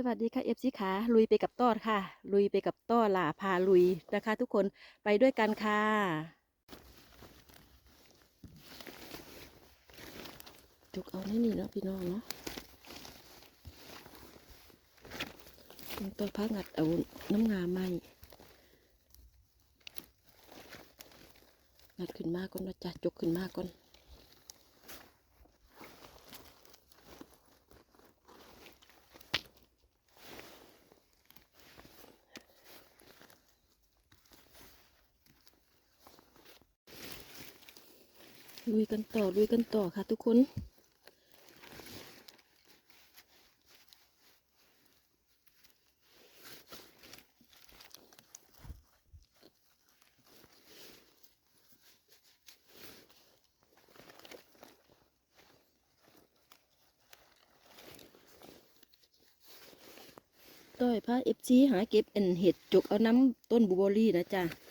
สวัสดีค่ะเอฟซีขาลุยไปกับต้อค่ะ ลุยไปกับต้อล่าพาลุยนะคะ ทุกคนไปด้วยกันค่ะจุกเอานี่นี่เนาะพี่น้องเนาะต้นพักงัดเอาน้ำงาไหมงัดขึ้นมาก่อนนะจ๊ะจุกขึ้นมาก่อน ลุยกันต่อลุยกันต่อค่ะทุกคนต้อยพาเอฟซีหาเก็บเอ็นเห็ดจกเอาน้ำต้นบูเบอรี่นะจ๊ะ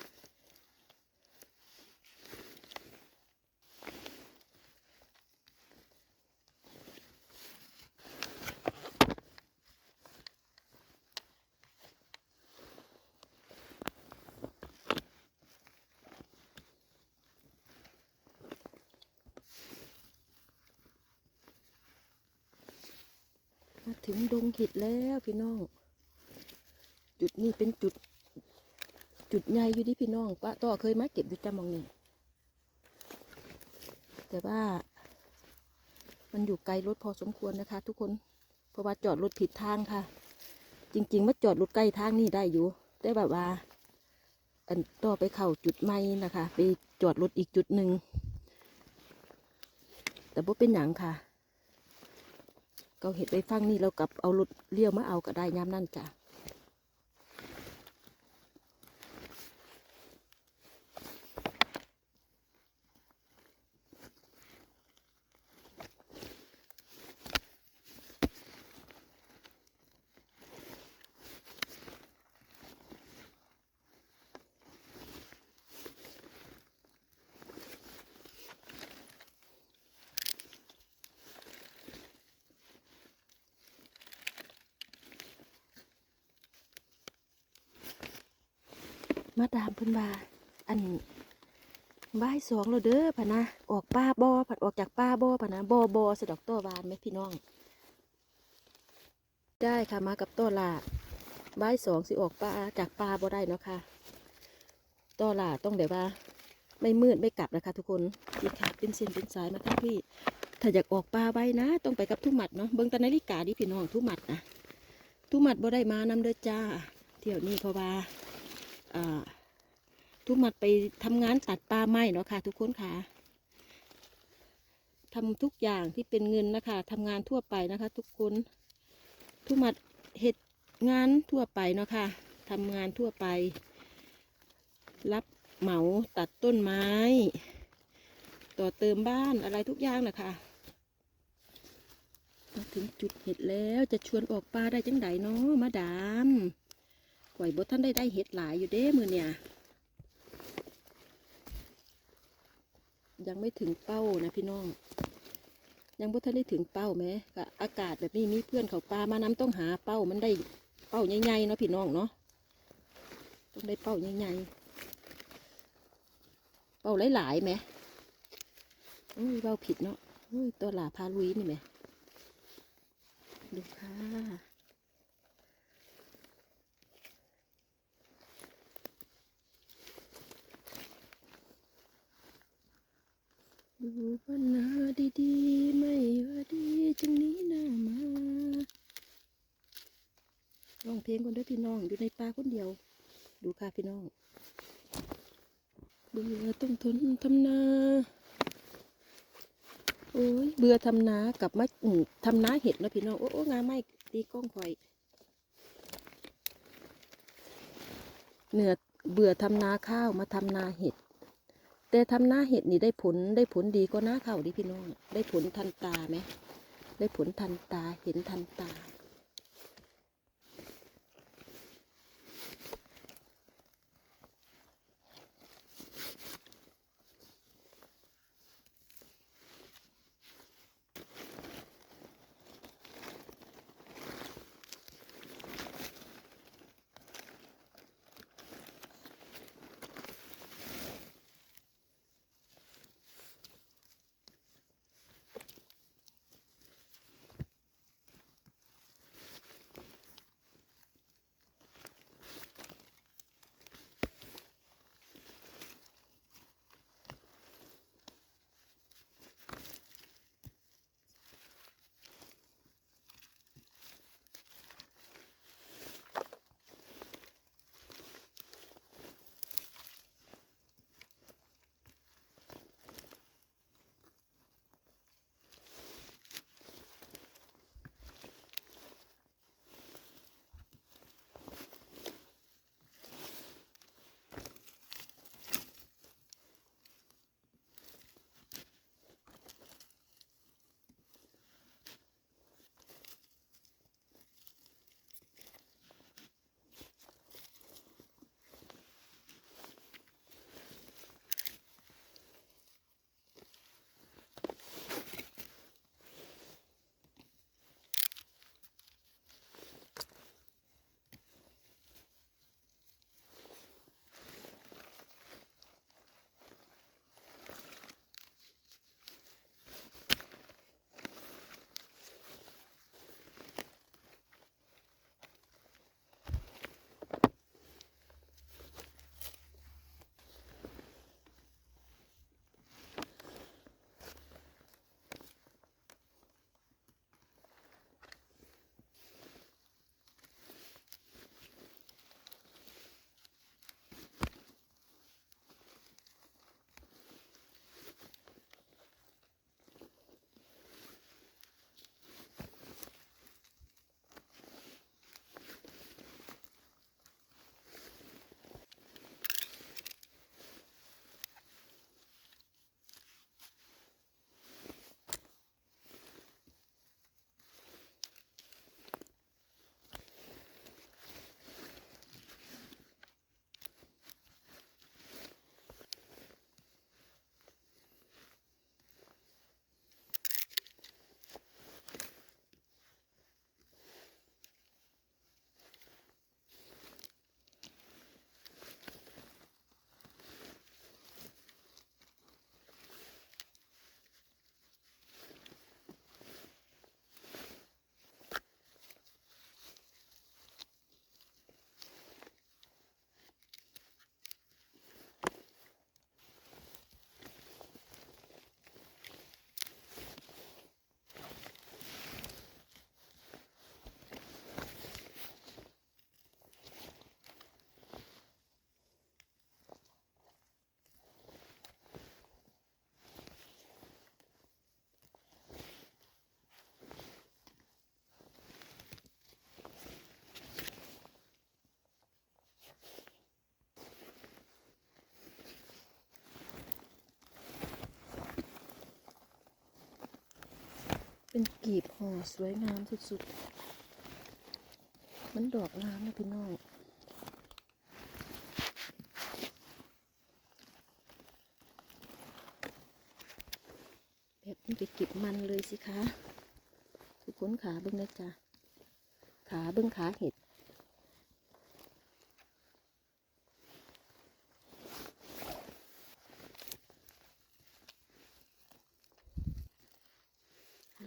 ถึงดงเห็ดแล้วพี่น้อง จุดนี้เป็นจุด จุดใหญ่อยู่ที่พี่น้องป้าต่อเคยมาเก็บอยู่จำมองนี่แต่ว่า มันอยู่ไกลรถพอสมควรนะคะ ทุกคนเพราะว่าจอดรถผิดทางค่ะ จริงๆมาจอดรถใกล้ทางนี่ได้อยู่ แต่แบบว่า อันต่อไปเข้าจุดใหม่นะคะ ไปจอดรถอีกจุดหนึ่งแต่บ่เป็นหยังค่ะ ก็เห็ดไปฟังนี่เรากลับเอารถเลี้ยวมาเอาก็ได้ยามนั่นจ้ะ มาดามเพิ่นว่าอันบ่ายสองแล้วเด้อพะนะออกป้าบอผัดออกจากป้าบอพะนะบอบอสะดอกตัววานไหมพี่น้อง ได้ค่ะมากับตัวลาบ่ายสองสิออกป้าจากป้าบ่ได้เนาะค่ะตัวลาต้องเดี๋ยวว่า ไม่มืดไม่กลับนะคะ ทุกคนนี่ค่ะเป็นเส้นเป็นสายมาค่ะพี่ถ้าอยากออกป้าไว้นะ ต้องไปกับทุกหมัดเนาะเบิ่งตานาฬิกาดิพี่น้องทุกหมัดนะทุกหมัดบ่ได้มานำเด้อจ้าเที่ยวนี้เพราะว่า ทุกหมัดไปทำงานตัดปลาไม้เนาะค่ะทุกคนค่ะทำทุกอย่างที่เป็นเงินนะคะทำงานทั่วไปนะคะ ทุกคนทุกหมัดเหตุงานทั่วไปเนาะค่ะทำงานทั่วไป รับเหมาตัดต้นไม้ ต่อเติมบ้านอะไรทุกอย่างนะคะมาถึงจุดเห็ดแล้วจะชวนออกปลาได้จังไดเนาะมาดาม ข่อยบดท่านได้ได้เห็ดหลายอยู่เด้มือเนี่ยยังไม่ถึงเป้านะพี่น้อง ยังบ่ท่านได้ถึงเป้าไหมก็อากาศแบบนี้มีเพื่อนเขาปลามาน้ำต้องหาเป้ามันได้เป้าใหญ่ๆเนาะพี่น้องเนาะต้องได้เป้าใหญ่ๆเป้าหลายๆไหมอุ้ยเป้าผิดเนาะอุ้ยตัวหลาพาลุยนี่ไหมดูค่ะ ดูปัญหาดีๆ ไม่ว่าดีจึงนี้หน้ามาร้องเพลงคนด้วยพี่น้องอยู่ในป่าคนเดียว ดูค่ะพี่น้องเบื่อต้องทนทำนา โอ้ยเบื่อทำนากับมาทำนาเห็ดนะพี่น้อง โอ้โองาไม่ตีกล้องคอยเหนือเบื่อทำนาข้าวมาทำนาเห็ด แต่ทำหน้าเห็ดนี่ได้ผลได้ผลดีก็หน้าเข้าดิพี่น้อง ได้ผลทันตาไหม ได้ผลทันตาเห็นทันตา เป็นกีบห่อสวยงามสุดๆ มันดอกงามนะพี่น้องแบบนี้ไปเก็บมันเลยสิคะ ทุกคนขาเบิ้งนะจ๊ะขาเบิ้งขาเห็ด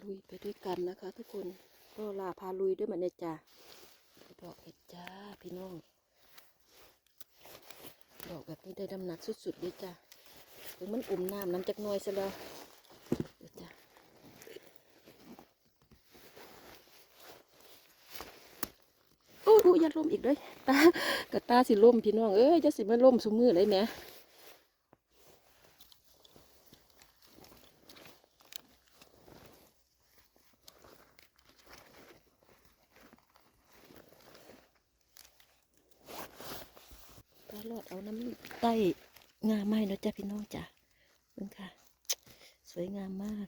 ลุยไปด้วยกันนะคะ ทุกคนก็ลาพาลุยด้วยมันเนี่ยจ้ะดอกเห็ดจ้าพี่น้อง ดอกแบบนี้ได้ดำหนักสุดๆเลยจ้ะถึงมันอุ่มน้ำน้ำจักน้อยซะแล้วจ้ะโอ้ยโอ้ยอย่าล่มอีกเลยตากระตาสิล่มพี่น้องเอ้ยจะสิมาล่มสมือเลยแหม ปลอดเอาน้ำใต้งามไม้เนาะจ้ะพี่น้องจ้ะเบิ่งค่ะ สวยงามมาก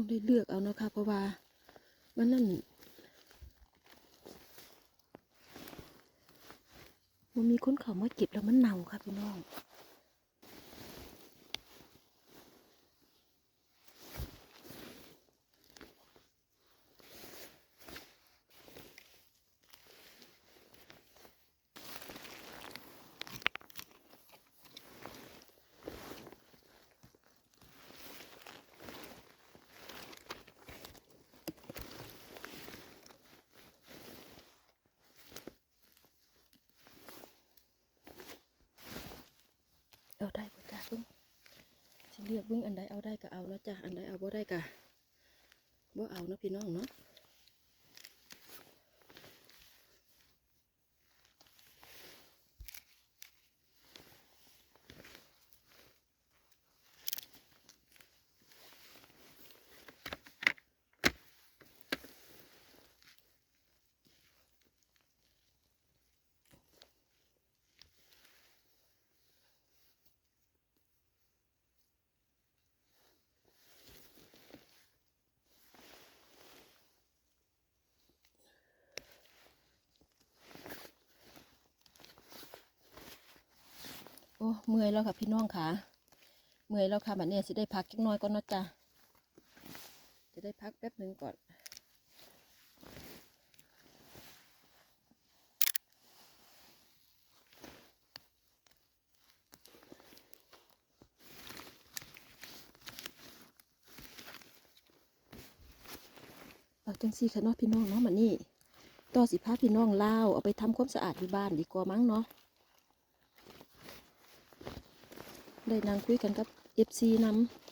ต้องได้เลือกเอานะคะเพราะว่ามันนั่นมันมีคนเขามาเก็บแล้วมันเน่าค่ะพี่น้อง เอาได้บ่จ้าเพิ่งสิ เลือกเบิ่งอันใดเอาได้ก็เอาเนาะจ้ะอันใดเอาบ่ได้ก็บ่เอาเนาะพี่น้องเนาะ โอ้เมื่อยแล้วค่ะพี่น้องขาเมื่อยแล้วค่ะบัดนี้จะได้พักจักน้อยก็น่ะจะจะได้พักแป๊บหนึ่งก่อนจังซี่ค่ะนาะพี่น้องเนาะมันนี่ต่อสิพาพี่น้องเล่าเอาไปทำความสะอาดที่บ้านดีกว่ามั้งเนาะ ได้นางคุยกันกับเอฟซีน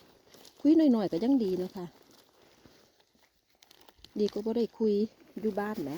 ำคุยหน่อยๆก็ยังดีนะค่ะ ดีก็บ่ได้คุยอยู่บ้านแหละ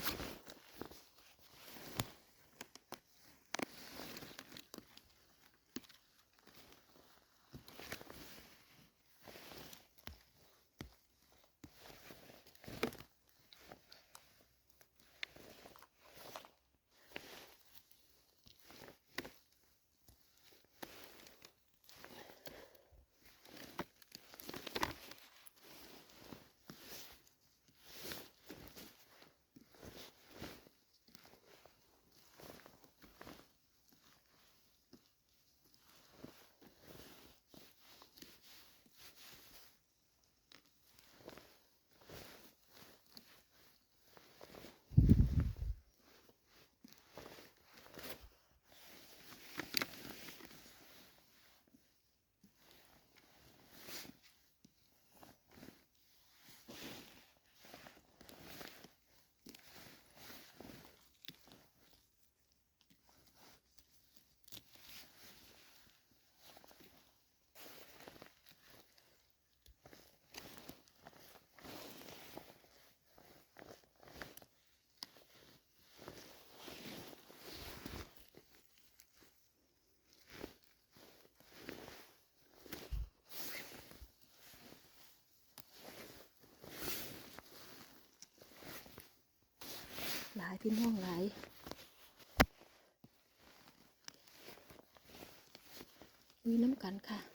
พี่น้องหลายมีน้ำกันค่ะ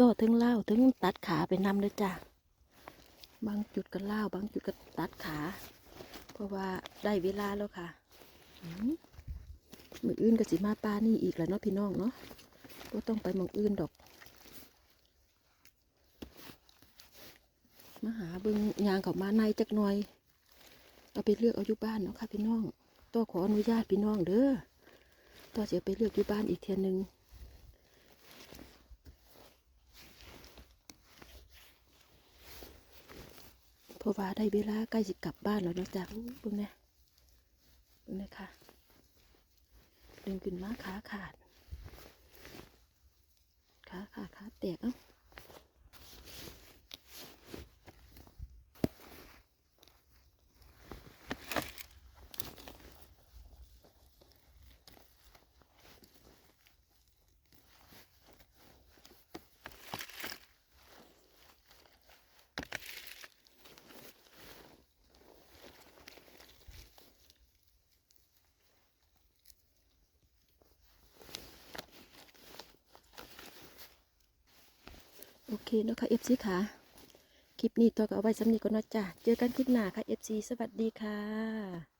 ต่อถึงเล่าถึงตัดขาไปนำเลยจ้ะบางจุดก็เล่าบางจุดก็ตัดขา เพราะว่าได้เวลาแล้วค่ะมืออื่นก็สิมาปลานี่อีกแล้วเนาะพี่น้องเนาะก็ต้องไปมองอื่นดอก มาหาเบิงยางเขามาในจักหน่อย เอาไปเลือกเอาอยู่บ้านเนาะค่ะพี่น้องต่อขออนุญาตพี่น้องเด้อต่อจะไปเลือกอยู่บ้านอีกเทียนหนึ่ง ราะว่าได้เวลาใกล้จะกลับบ้านแล้วนะจ๊ะอู้เบึงนะเบึงนะคะดึงขึ้นมาขาขาดขาขาดขาแตกเอ้า โอเคเนาะค่ะ FC ค่ะคลิปนี้ตัวก็เอาไว้สำนีก่อนเนาะจ้ะเจอกันคลิปหน้าค่ะ FC สวัสดีค่ะ